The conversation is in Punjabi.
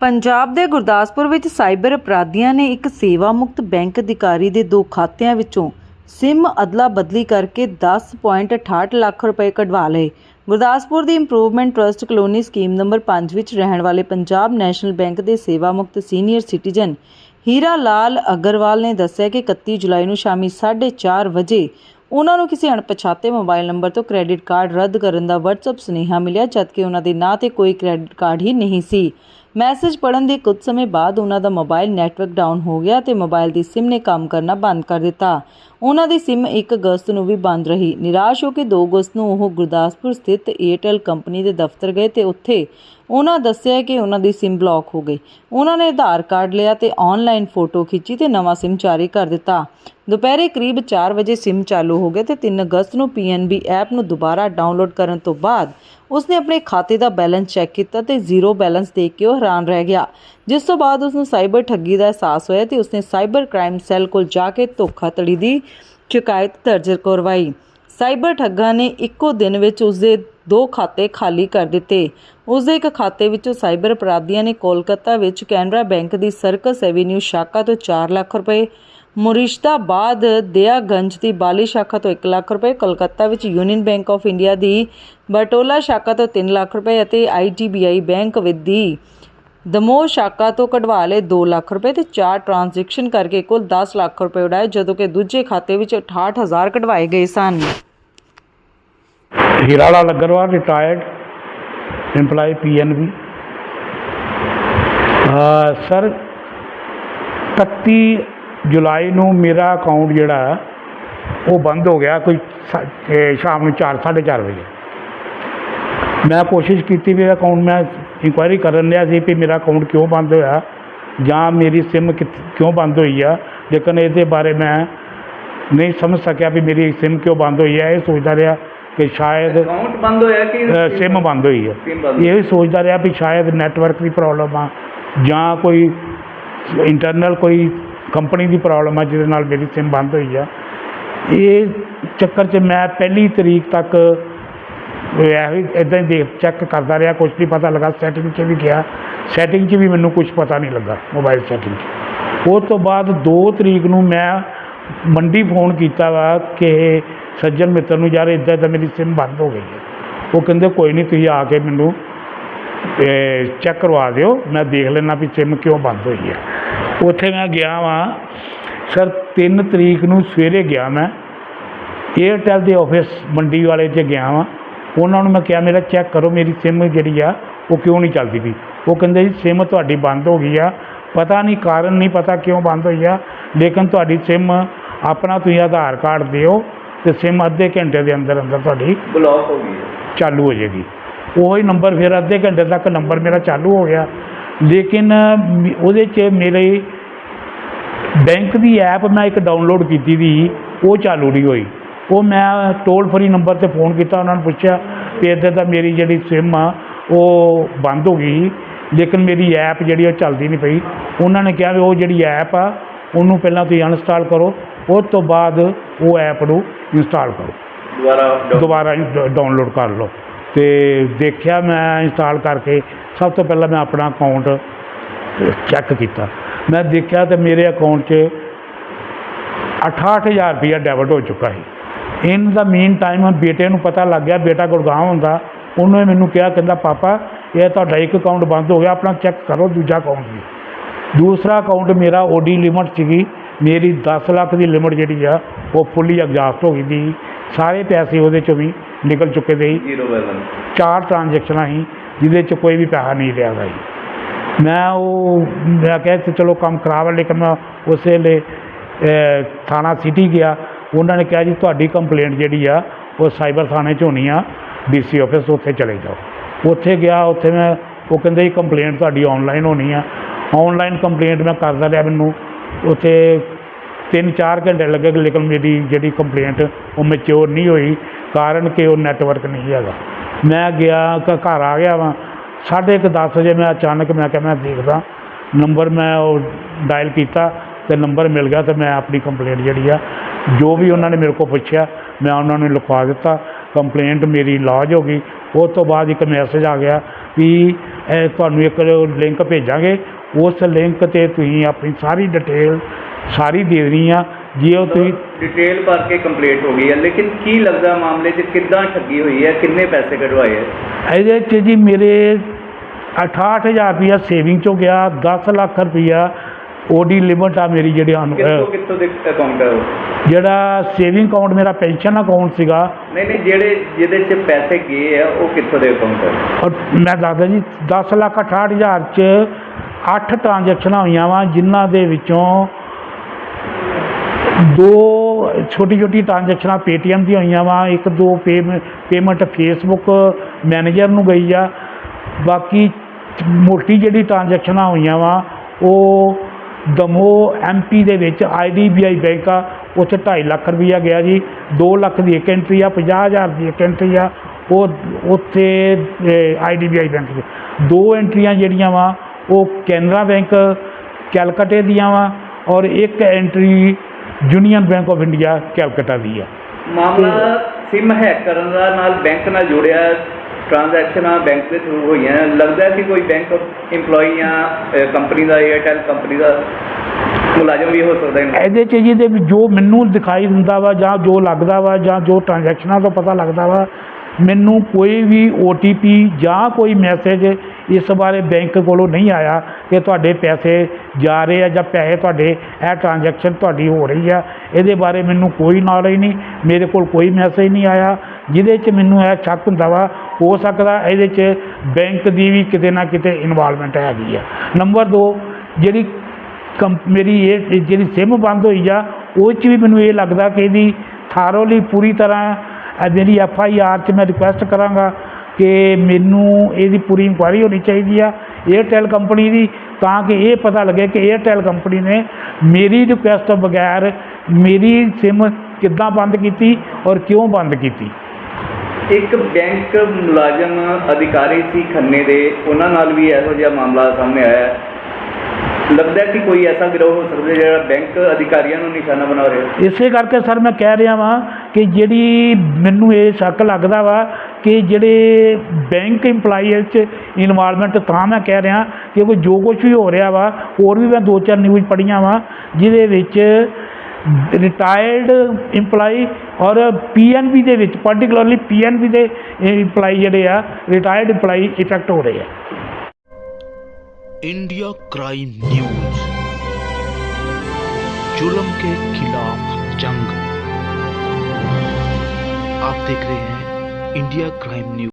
ਪੰਜਾਬ ਦੇ ਗੁਰਦਾਸਪੁਰ ਵਿੱਚ ਸਾਈਬਰ ਅਪਰਾਧੀਆਂ ਨੇ ਇੱਕ ਸੇਵਾ ਮੁਕਤ ਬੈਂਕ ਅਧਿਕਾਰੀ ਦੇ ਦੋ ਖਾਤਿਆਂ ਵਿੱਚੋਂ ਸਿਮ ਅਦਲਾ ਬਦਲੀ ਕਰਕੇ 10.68 ਲੱਖ ਰੁਪਏ ਕਢਵਾ ਲਏ। ਗੁਰਦਾਸਪੁਰ ਦੀ improvement trust colony scheme number 5 ਵਿੱਚ ਰਹਿਣ ਵਾਲੇ ਪੰਜਾਬ ਨੈਸ਼ਨਲ ਬੈਂਕ ਦੇ ਸੇਵਾ ਮੁਕਤ ਸੀਨੀਅਰ ਸਿਟੀਜ਼ਨ ਹੀਰਾ ਲਾਲ ਅਗਰਵਾਲ ਨੇ ਦੱਸਿਆ ਕਿ 31 ਜੁਲਾਈ ਨੂੰ ਸ਼ਾਮੀ 4:30 ਵਜੇ ਉਹਨਾਂ ਨੂੰ ਕਿਸੇ ਅਣਪਛਾਤੇ ਮੋਬਾਈਲ ਨੰਬਰ ਤੋਂ ਕ੍ਰੈਡਿਟ ਕਾਰਡ ਰੱਦ ਕਰਨ ਦਾ WhatsApp ਸੁਨੇਹਾ ਮਿਲਿਆ, ਜਦਕਿ ਉਹਨਾਂ ਦੇ ਨਾਂ ਤੇ ਕੋਈ ਕ੍ਰੈਡਿਟ ਕਾਰਡ ਹੀ ਨਹੀਂ ਸੀ। ਮੈਸੇਜ ਪੜਨ ਦੇ ਕੁਝ ਸਮੇਂ ਬਾਅਦ ਉਹਨਾਂ ਦਾ ਮੋਬਾਈਲ ਨੈਟਵਰਕ ਡਾਊਨ ਹੋ ਗਿਆ ਤੇ ਮੋਬਾਈਲ ਦੀ SIM ਨੇ ਕੰਮ ਕਰਨਾ ਬੰਦ ਕਰ ਦਿੱਤਾ। ਉਹਨਾਂ ਦੀ SIM 1 ਅਗਸਤ ਨੂੰ ਵੀ ਬੰਦ ਰਹੀ। ਨਿਰਾਸ਼ ਹੋ ਕੇ 2 ਅਗਸਤ ਨੂੰ ਉਹ ਗੁਰਦਾਸਪੁਰ ਸਥਿਤ ਏਅਰਟੈਲ ਕੰਪਨੀ ਦੇ ਦਫ਼ਤਰ ਗਏ ਤੇ ਉੱਥੇ ਉਹਨਾਂ ਦੱਸਿਆ ਕਿ ਉਹਨਾਂ ਦੀ SIM ਬਲੌਕ ਹੋ ਗਈ। ਉਹਨਾਂ ਨੇ ਆਧਾਰ ਕਾਰਡ ਲਿਆ ਤੇ ਆਨਲਾਈਨ ਫੋਟੋ ਖਿੱਚੀ ਤੇ ਨਵਾਂ SIM ਜਾਰੀ ਕਰ ਦਿੱਤਾ। ਦੁਪਹਿਰੇ ਕਰੀਬ 4 ਵਜੇ SIM ਚਾਲੂ ਹੋ ਗਿਆ ਤੇ 3 ਅਗਸਤ ਨੂੰ PNB ਐਪ ਨੂੰ ਦੁਬਾਰਾ ਡਾਊਨਲੋਡ ਕਰਨ ਤੋਂ ਬਾਅਦ ਉਸਨੇ ਆਪਣੇ ਖਾਤੇ ਦਾ ਬੈਲੈਂਸ ਚੈੱਕ ਕੀਤਾ ਤੇ ਜ਼ੀਰੋ ਬੈਲੈਂਸ ਦੇਖ ਕੇ ਉਹ ਹੈਰਾਨ ਰਹਿ ਗਿਆ। ਜਿਸ ਤੋਂ ਬਾਅਦ ਉਸਨੂੰ ਸਾਈਬਰ ਠੱਗੀ ਦਾ ਅਹਿਸਾਸ ਹੋਇਆ ਤੇ ਉਸਨੇ ਸਾਈਬਰ ਕ੍ਰਾਈਮ ਸੈੱਲ ਕੋਲ ਜਾ ਕੇ ਧੋਖਾਧੜੀ ਦੀ ਸ਼ਿਕਾਇਤ ਦਰਜ ਕਰਵਾਈ। ਸਾਈਬਰ ਠੱਗਾਂ ਨੇ ਇੱਕੋ ਦਿਨ ਵਿੱਚ ਉਸਦੇ ਦੋ ਖਾਤੇ ਖਾਲੀ ਕਰ ਦਿੱਤੇ। ਉਸਦੇ ਇੱਕ ਖਾਤੇ ਵਿੱਚੋਂ ਸਾਈਬਰ ਅਪਰਾਧੀਆਂ ਨੇ ਕੋਲਕਾਤਾ ਵਿੱਚ ਕੈਨਰਾ ਬੈਂਕ ਦੀ ਸਰਕਸ ਐਵੇਨਿਊ ਸ਼ਾਖਾ ਤੋਂ 4 ਲੱਖ ਰੁਪਏ ਮੁਰਿਸ਼ਦਾਬਾਦ ਦਿਆਗੰਜ ਦੀ ਬਾਲੀ ਸ਼ਾਖਾ ਤੋਂ 1 ਲੱਖ ਰੁਪਏ, ਕਲਕੱਤਾ ਵਿੱਚ ਯੂਨੀਅਨ ਬੈਂਕ ਆਫ ਇੰਡੀਆ ਦੀ ਬਟੋਲਾ ਸ਼ਾਖਾ ਤੋਂ 3 ਲੱਖ ਰੁਪਏ ਅਤੇ ਆਈਟੀਬੀਆਈ ਬੈਂਕ ਵਿੱਚ ਦੀ ਦਮੋਹ ਸ਼ਾਖਾ ਤੋਂ ਕਢਵਾ ਲਏ 2 ਲੱਖ ਰੁਪਏ ਤੇ ਚਾਰ ਟ੍ਰਾਂਜੈਕਸ਼ਨ ਕਰਕੇ ਕੁੱਲ 10 ਲੱਖ ਰੁਪਏ ਉਡਾਏ, ਜਦੋਂ ਕਿ ਦੂਜੇ ਖਾਤੇ ਵਿੱਚ 68000 ਕਢਵਾਏ ਗਏ ਸਨ। Hiralal Agarwal retired EMPLOYE PNB ਅ ਸਰ 31 ਜੁਲਾਈ ਨੂੰ ਮੇਰਾ ਅਕਾਊਂਟ ਜਿਹੜਾ, ਉਹ ਬੰਦ ਹੋ ਗਿਆ ਕੋਈ ਸਾ- ਇਹ ਸ਼ਾਮ ਨੂੰ 4 4:30 ਵਜੇ। ਮੈਂ ਕੋਸ਼ਿਸ਼ ਕੀਤੀ ਵੀ ਅਕਾਊਂਟ ਮੈਂ ਇਨਕੁਆਇਰੀ ਕਰਨ ਲਿਆ ਸੀ ਵੀ ਮੇਰਾ ਅਕਾਊਂਟ ਕਿਉਂ ਬੰਦ ਹੋਇਆ, ਜਾਂ ਮੇਰੀ ਸਿਮ ਕਿਉਂ ਬੰਦ ਹੋਈ ਆ। ਲੇਕਿਨ ਇਹਦੇ ਬਾਰੇ ਮੈਂ ਨਹੀਂ ਸਮਝ ਸਕਿਆ ਵੀ ਮੇਰੀ ਸਿਮ ਕਿਉਂ ਬੰਦ ਹੋਈ ਹੈ ਇਹ ਸੋਚਦਾ ਰਿਹਾ। ਕਿ ਸ਼ਾਇਦ ਅਕਾਊਂਟ ਬੰਦ ਹੋਇਆ ਕਿ ਸਿਮ ਬੰਦ ਹੋਈ ਹੈ। SIM ਬੰਦ ਇਹ ਵੀ ਸੋਚਦਾ ਰਿਹਾ ਵੀ ਸ਼ਾਇਦ ਨੈਟਵਰਕ ਦੀ ਪ੍ਰੋਬਲਮ ਆ ਜਾਂ ਕੋਈ ਇੰਟਰਨਲ ਕੋਈ ਕੰਪਨੀ ਦੀ ਪ੍ਰੋਬਲਮ ਆ ਜਿਹਦੇ ਨਾਲ ਮੇਰੀ ਸਿਮ ਬੰਦ ਹੋਈ ਆ। ਇਹ ਚੱਕਰ 'ਚ ਮੈਂ ਪਹਿਲੀ ਤਰੀਕ ਤੱਕ ਇਹੋ ਹੀ ਇਦਾਂ ਹੀ ਦੇਖ ਚੈੱਕ ਕਰਦਾ ਰਿਹਾ ਕੁਝ ਨਹੀਂ ਪਤਾ ਲੱਗਾ। ਸੈਟਿੰਗ 'ਚ ਵੀ ਗਿਆ। ਸੈਟਿੰਗ 'ਚ ਵੀ ਮੈਨੂੰ ਕੁਝ ਪਤਾ ਨਹੀਂ ਲੱਗਾ ਮੋਬਾਈਲ ਸੈਟਿੰਗ 'ਚ। ਉਹ ਤੋਂ ਬਾਅਦ 2 ਤਰੀਕ ਨੂੰ ਮੈਂ ਮੰਡੀ ਫੋਨ ਕੀਤਾ ਵਾ ਕਿ ਸੱਜਣ ਮਿੱਤਰ ਨੂੰ, ਯਾਰ ਇਦਾਂ ਤਾਂ ਮੇਰੀ ਸਿਮ ਬੰਦ ਹੋ ਗਈ ਹੈ। ਉਹ ਕਹਿੰਦੇ, ਕੋਈ ਨਹੀਂ, ਤੁਸੀਂ ਆ ਕੇ ਮੈਨੂੰ ਚੈੱਕ ਕਰਵਾ ਦਿਓ। ਮੈਂ ਦੇਖ ਲੈਣਾ ਵੀ ਸਿਮ ਕਿਉਂ ਬੰਦ ਹੋਈ ਹੈ। ਉੱਥੇ ਮੈਂ ਗਿਆ ਵਾਂ। ਸਰ 3 ਤਰੀਕ ਨੂੰ ਸਵੇਰੇ ਗਿਆ ਮੈਂ। ਏਅਰਟੈਲ ਦੇ ਆਫਿਸ ਮੰਡੀ ਵਾਲੇ 'ਚ ਗਿਆ ਵਾਂ, ਉਹਨਾਂ ਨੂੰ ਮੈਂ ਕਿਹਾ, ਮੇਰਾ ਚੈੱਕ ਕਰੋ, ਮੇਰੀ ਸਿਮ ਜਿਹੜੀ ਆ, ਉਹ ਕਿਉਂ ਨਹੀਂ ਚੱਲਦੀ ਪਈ? ਉਹ ਕਹਿੰਦੇ, ਜੀ ਸਿਮ ਤੁਹਾਡੀ ਬੰਦ ਹੋ ਗਈ ਆ। ਪਤਾ ਨਹੀਂ ਕਾਰਨ, ਨਹੀਂ ਪਤਾ ਕਿਉਂ ਬੰਦ ਹੋਈ ਆ। ਲੇਕਿਨ ਤੁਹਾਡੀ ਸਿਮ ਆਪਣਾ ਤੁਸੀਂ ਆਧਾਰ ਕਾਰਡ ਦਿਓ। ਤੇ ਸਿਮ ਅੱਧੇ ਘੰਟੇ ਦੇ ਅੰਦਰ ਅੰਦਰ ਤੁਹਾਡੀ ਬਲੌਕ ਹੋ ਗਈ ਹੈ। ਚਾਲੂ ਹੋ ਜਾਏਗੀ। ਉਹੀ ਨੰਬਰ ਫਿਰ ਅੱਧੇ ਘੰਟੇ ਤੱਕ ਨੰਬਰ ਮੇਰਾ ਚਾਲੂ ਹੋ ਗਿਆ। ਲੇਕਿਨ ਉਹਦੇ 'ਚ ਮੇਰੇ ਬੈਂਕ ਦੀ ਐਪ ਮੈਂ ਇੱਕ ਡਾਊਨਲੋਡ ਕੀਤੀ ਦੀ ਉਹ ਚਾਲੂ ਨਹੀਂ ਹੋਈ। ਉਹ ਮੈਂ ਟੋਲ ਫਰੀ ਨੰਬਰ ਤੇ ਫੋਨ ਕੀਤਾ ਉਹਨਾਂ ਨੂੰ ਪੁੱਛਿਆ ਕਿ ਇੱਦਾਂ ਤਾਂ ਮੇਰੀ ਜਿਹੜੀ ਸਿਮ ਆ ਉਹ ਬੰਦ ਹੋ ਗਈ। ਲੇਕਿਨ ਮੇਰੀ ਐਪ ਜਿਹੜੀ ਉਹ ਚੱਲਦੀ ਨਹੀਂ ਪਈ। ਉਹਨਾਂ ਨੇ ਕਿਹਾ ਵੀ ਉਹ ਜਿਹੜੀ ਐਪ ਆ ਉਹਨੂੰ ਪਹਿਲਾਂ ਤੁਸੀਂ ਅਨਸਟਾਲ ਕਰੋ। ਉਸ ਤੋਂ ਬਾਅਦ ਉਹ ਐਪ ਨੂੰ ਇੰਸਟਾਲ ਕਰੋ। ਦੁਬਾਰਾ ਡਾਊਨ- ਦੁਬਾਰਾ ਡਾਊਨਲੋਡ ਕਰ ਲਓ। ਤੇ ਦੇਖਿਆ ਮੈਂ ਇੰਸਟਾਲ ਕਰਕੇ ਸਭ ਤੋਂ ਪਹਿਲਾਂ ਮੈਂ ਆਪਣਾ ਅਕਾਊਂਟ ਚੈੱਕ ਕੀਤਾ। ਮੈਂ ਦੇਖਿਆ ਤੇ ਮੇਰੇ ਅਕਾਊਂਟ 'ਚ 68000 ਰੁਪਇਆ ਡੈਬਿਟ ਹੋ ਚੁੱਕਾ ਸੀ। ਇਨ ਦਾ ਮੀਨ ਟਾਈਮ ਬੇਟੇ ਨੂੰ ਪਤਾ ਲੱਗ ਗਿਆ ਬੇਟਾ ਗੁੜਗਾਉਂ ਹੁੰਦਾ ਉਹਨੇ ਮੈਨੂੰ ਕਿਹਾ ਕਹਿੰਦਾ ਪਾਪਾ ਇਹ ਤੁਹਾਡਾ ਇੱਕ ਅਕਾਊਂਟ ਬੰਦ ਹੋ ਗਿਆ ਆਪਣਾ ਚੈੱਕ ਕਰੋ ਦੂਜਾ ਅਕਾਊਂਟ ਵੀ। ਦੂਸਰਾ ਅਕਾਊਂਟ ਮੇਰਾ ਓਡੀ ਲਿਮਟ ਸੀਗੀ ਮੇਰੀ 10 ਲੱਖ ਦੀ ਲਿਮਟ ਜਿਹੜੀ ਆ ਉਹ ਫੁੱਲੀ ਐਗਜ਼ਾਸਟ ਹੋ ਗਈ ਦੀ ਸਾਰੇ ਪੈਸੇ ਉਹਦੇ ਚੋਂ ਵੀ ਨਿਕਲ ਚੁੱਕੇ ਦੇ ਜ਼ੀਰੋ ਬੈਲੈਂਸ ਚਾਰ ਟ੍ਰਾਂਜੈਕਸ਼ਨਾਂ ਸੀ ਜਿਹਦੇ ਚ ਕੋਈ ਵੀ ਪੈਸਾ ਨਹੀਂ ਲਿਆ ਗਿਆ ਜੀ ਮੈਂ ਉਹ ਮੈਂ ਕਿਹਾ ਤੇ ਚਲੋ ਕੰਮ ਖਰਾਬ ਹੈ ਲੇਕਿਨ ਮੈਂ ਉਸੇ ਅਹ, ਥਾਣਾ ਸਿਟੀ ਗਿਆ। ਉਹਨਾਂ ਨੇ ਕਿਹਾ ਜੀ ਤੁਹਾਡੀ ਕੰਪਲੇਂਟ ਜਿਹੜੀ ਆ ਉਹ ਸਾਈਬਰ ਥਾਣੇ 'ਚ ਹੋਣੀ ਆ ਡੀਸੀ ਆਫਿਸ ਉੱਥੇ ਚਲੇ ਜਾਓ। ਉੱਥੇ ਗਿਆ ਉੱਥੇ ਮੈਂ ਉਹ ਕਹਿੰਦੇ ਜੀ ਕੰਪਲੇਂਟ ਤੁਹਾਡੀ ਆਨਲਾਈਨ ਹੋਣੀ ਆ। ਆਨਲਾਈਨ ਕੰਪਲੇਂਟ ਮੈਂ ਕਰਦਾ ਰਿਹਾ ਮੈਨੂੰ। ਉੱਥੇ ਤਿੰਨ ਚਾਰ ਘੰਟੇ ਲੱਗੇ ਲੇਕਿਨ ਮੇਰੀ ਜਿਹੜੀ ਕੰਪਲੇਂਟ ਉਹ ਮੈਚਿਓਰ ਨਹੀਂ ਹੋਈ, ਕਾਰਨ ਕਿ ਉਹ ਨੈਟਵਰਕ ਨਹੀਂ ਹੈਗਾ। ਮੈਂ ਗਿਆ ਘਰ ਆ ਗਿਆ ਵਾਂ। ਸਾਢੇ ਕੁ ਦਸ ਵਜੇ ਮੈਂ ਅਚਾਨਕ ਮੈਂ ਕਿਹਾ, ਮੈਂ ਦੇਖਦਾ ਨੰਬਰ ਮੈਂ ਉਹ ਡਾਇਲ ਕੀਤਾ ਤੇ ਨੰਬਰ ਮਿਲ ਗਿਆ ਤੇ ਮੈਂ ਆਪਣੀ ਕੰਪਲੇਂਟ ਜਿਹੜੀ ਆ, ਜੋ ਵੀ ਉਹਨਾਂ ਨੇ ਮੇਰੇ ਕੋਲ ਪੁੱਛਿਆ, ਮੈਂ ਉਹਨਾਂ ਨੂੰ ਲਿਖਵਾ ਦਿੱਤਾ। ਕੰਪਲੇਂਟ ਮੇਰੀ ਲੌਜ ਹੋ ਗਈ। ਉਸ ਤੋਂ ਬਾਅਦ ਇੱਕ ਮੈਸੇਜ ਆ ਗਿਆ ਵੀ ਤੁਹਾਨੂੰ ਇੱਕ ਲਿੰਕ ਭੇਜਾਂਗੇ ਉਸ ਲਿੰਕ ਤੇ ਤੁਸੀਂ ਆਪਣੀ ਸਾਰੀ ਡਿਟੇਲ ਸਾਰੀ ਦੇਣੀ ਆ। ਜੇ ਉਹ ਤੁਸੀਂ ਡਿਟੇਲ ਭਰ ਕੇ ਕੰਪਲੀਟ ਹੋ ਗਈ ਹੈ ਲੇਕਿਨ ਕੀ ਲੱਗਦਾ ਮਾਮਲੇ 'ਚ ਕਿੱਦਾਂ ਠੱਗੀ ਹੋਈ ਹੈ ਕਿੰਨੇ ਪੈਸੇ ਕਢਵਾਏ ਹੈ ਇਹਦੇ 'ਚ ਜੀ ਮੇਰੇ 68000 ਰੁਪਇਆ ਸੇਵਿੰਗ ਚੋਂ ਗਿਆ 10 ਲੱਖ ਰੁਪਇਆ ਓਡੀ ਲਿਮਟ ਆ ਮੇਰੀ ਜਿਹੜੀ ਅਨੁ- ਕਿੱਥੋਂ ਕਿੱਥੋਂ ਦੇ ਅਕਾਊਂਟ ਹੈ ਜਿਹੜਾ ਸੇਵਿੰਗ ਅਕਾਊਂਟ ਮੇਰਾ ਪੈਨਸ਼ਨ ਅਕਾਊਂਟ ਸੀਗਾ। ਨਹੀਂ ਨਹੀਂ ਜਿਹੜੇ ਜਿਹਦੇ 'ਚ ਪੈਸੇ ਗਏ ਆ ਉਹ ਕਿੱਥੋਂ ਦੇ ਅਕਾਊਂਟ ਹੈ ਔਰ ਮੈਂ ਦੱਸਦਾ ਜੀ 10 ਲੱਖ 68000 ਚ 8 ਟ੍ਰਾਂਜੈਕਸ਼ਨਾਂ ਹੋਈਆਂ ਵਾ, ਜਿਨ੍ਹਾਂ ਦੇ ਵਿੱਚੋਂ ਦੋ ਛੋਟੀ ਛੋਟੀ ਟ੍ਰਾਂਜੈਕਸ਼ਨਾਂ ਪੇਟੀਐਮ ਦੀਆਂ ਹੋਈਆਂ ਵਾ, ਇੱਕ ਦੋ ਪੇਮੈਂਟ ਫੇਸਬੁੱਕ ਮੈਨੇਜਰ ਨੂੰ ਗਈ ਆ, ਬਾਕੀ ਮੋਟੀ ਜਿਹੜੀ ਟ੍ਰਾਂਜੈਕਸ਼ਨਾਂ ਹੋਈਆਂ ਵਾ, ਉਹ ਦਮੋ ਐਮਪੀ ਦੇ ਵਿੱਚ ਆਈਡੀਬੀਆਈ ਬੈਂਕ ਆ ਉੱਥੇ 2.5 ਲੱਖ ਰੁਪਈਆ ਗਿਆ ਜੀ 2 ਲੱਖ ਦੀ ਇੱਕ ਐਂਟਰੀ ਆ 50000 ਦੀ ਇੱਕ ਐਂਟਰੀ ਆ, ਉਹ ਉੱਥੇ ਆਈਡੀਬੀਆਈ ਬੈਂਕ 'ਚ, ਦੋ ਐਂਟਰੀਆਂ ਜਿਹੜੀਆਂ ਵਾ ਉਹ ਕੈਨਰਾ ਬੈਂਕ ਕੈਲਕਟੇ ਦੀਆਂ ਵਾ ਔਰ ਇੱਕ entry union bank of India Calcutta ਦੀ ਆ। ਮਾਮਲਾ ਸਿਮ ਹੈਕ ਕਰਨ ਦਾ ਨਾਲ ਬੈਂਕ ਨਾਲ ਜੁੜਿਆ ਟ੍ਰਾਂਜੈਕਸ਼ਨਾਂ ਬੈਂਕ ਦੇ ਥਰੂ ਹੋਈਆਂ। ਲੱਗਦਾ ਹੈ ਕਿ ਕੋਈ ਬੈਂਕ EMPLOYE ਜਾਂ ਕੰਪਨੀ ਦਾ ਏਅਰਟੈਲ ਕੰਪਨੀ ਦਾ ਮੁਲਾਜ਼ਮ ਵੀ ਹੋ ਸਕਦਾ ਹੈ। ਇਹਦੇ 'ਚ ਜੀ ਦੇ ਜੋ ਮੈਨੂੰ ਦਿਖਾਈ ਦਿੰਦਾ ਵਾ ਜਾਂ ਜੋ ਲੱਗਦਾ ਵਾ ਜਾਂ ਜੋ ਟ੍ਰਾਂਜੈਕਸ਼ਨਾਂ ਤੋਂ ਪਤਾ ਲੱਗਦਾ ਵਾ ਮੈਨੂੰ ਕੋਈ ਵੀ OTP ਜਾਂ ਕੋਈ ਮੈਸੇਜ ਇਸ ਬਾਰੇ ਬੈਂਕ ਕੋਲੋਂ ਨਹੀਂ ਆਇਆ ਕਿ ਤੁਹਾਡੇ ਪੈਸੇ ਜਾ ਰਹੇ ਆ ਜਾਂ ਪੈਸੇ ਤੁਹਾਡੇ, ਇਹ ਟ੍ਰਾਂਜੈਕਸ਼ਨ ਤੁਹਾਡੀ ਹੋ ਰਹੀ ਆ। ਇਹਦੇ ਬਾਰੇ ਮੈਨੂੰ ਕੋਈ ਨੌਲੇਜ ਨਹੀਂ, ਮੇਰੇ ਕੋਲ ਕੋਈ ਮੈਸੇਜ ਨਹੀਂ ਆਇਆ। ਜਿਹਦੇ 'ਚ ਮੈਨੂੰ ਇਹ ਸ਼ੱਕ ਹੁੰਦਾ ਵਾ, ਹੋ ਸਕਦਾ ਇਹਦੇ 'ਚ ਬੈਂਕ ਦੀ ਵੀ ਕਿਤੇ ਨਾ ਕਿਤੇ ਇਨਵੋਲਵਮੈਂਟ ਹੈਗੀ ਆ। ਨੰਬਰ 2 ਜਿਹੜੀ ਕੰਪ, ਮੇਰੀ ਇਹ, ਜਿਹੜੀ ਸਿਮ ਬੰਦ ਹੋਈ ਆ, ਉਹ 'ਚ ਵੀ ਮੈਨੂੰ ਇਹ ਲੱਗਦਾ ਕਿ ਇਹਦੀ ਥਾਰੋਲੀ ਪੂਰੀ ਤਰ੍ਹਾਂ ਮੇਰੀ ਐਫ ਆਈ ਆਰ 'ਚ ਮੈਂ ਰਿਕੁਐਸਟ ਕਰਾਂਗਾ। ਕਿ ਮੈਨੂੰ ਇਹਦੀ ਪੂਰੀ ਇਨਕੁਆਇਰੀ ਹੋਣੀ ਚਾਹੀਦੀ ਆ ਏਅਰਟੈਲ ਕੰਪਨੀ ਦੀ ਤਾਂ ਕਿ ਇਹ ਪਤਾ ਲੱਗੇ ਕਿ ਏਅਰਟੈਲ ਕੰਪਨੀ ਨੇ ਮੇਰੀ ਰਿਕੁਐਸਟ ਤੋਂ ਬਗੈਰ ਮੇਰੀ ਸਿਮ ਕਿੱਦਾਂ ਬੰਦ ਕੀਤੀ ਔਰ ਕਿਉਂ ਬੰਦ ਕੀਤੀ। ਇੱਕ ਬੈਂਕ ਮੁਲਾਜ਼ਮ ਅਧਿਕਾਰੀ ਸੀ ਖੰਨੇ ਦੇ ਉਹਨਾਂ ਨਾਲ ਵੀ ਇਹੋ ਜਿਹਾ ਮਾਮਲਾ ਸਾਹਮਣੇ ਆਇਆ। ਹੈ ਲੱਗਦਾ ਕਿ ਕੋਈ ਐਸਾ ਗਿਰੋਹ ਹੋ ਸਕਦਾ ਜਿਹੜਾ ਬੈਂਕ ਅਧਿਕਾਰੀਆਂ ਨੂੰ ਨਿਸ਼ਾਨਾ ਬਣਾ ਰਿਹਾ। ਇਸੇ ਕਰਕੇ ਸਰ ਮੈਂ ਕਹਿ ਰਿਹਾ ਵਾਂ ਕਿ ਜਿਹੜੀ ਮੈਨੂੰ ਇਹ ਸ਼ੱਕ ਲੱਗਦਾ ਵਾ ਕਿ ਜਿਹੜੇ ਬੈਂਕ EMPLOYEE 'ਚ ਇਨਵੋਲਵਮੈਂਟ ਤਾਂ ਮੈਂ ਕਹਿ ਰਿਹਾ ਕਿਉਂਕਿ ਜੋ ਕੁਝ ਵੀ ਹੋ ਰਿਹਾ ਵਾ ਹੋਰ ਵੀ ਮੈਂ ਦੋ ਚਾਰ ਨਿਊਜ਼ ਪੜ੍ਹੀਆਂ ਵਾ ਜਿਹਦੇ ਵਿੱਚ ਰਿਟਾਇਰਡ EMPLOYEE ਔਰ PNB ਦੇ ਵਿੱਚ ਪਾਰਟਿਕੂਲਰਲੀ PNB ਦੇ EMPLOYEE ਜਿਹੜੇ ਆ ਰਿਟਾਇਰਡ EMPLOYEE ਇਫੈਕਟ ਹੋ ਰਹੇ ਆ इंडिया क्राइम न्यूज जुल्म के खिलाफ जंग आप देख रहे हैं India Crime News.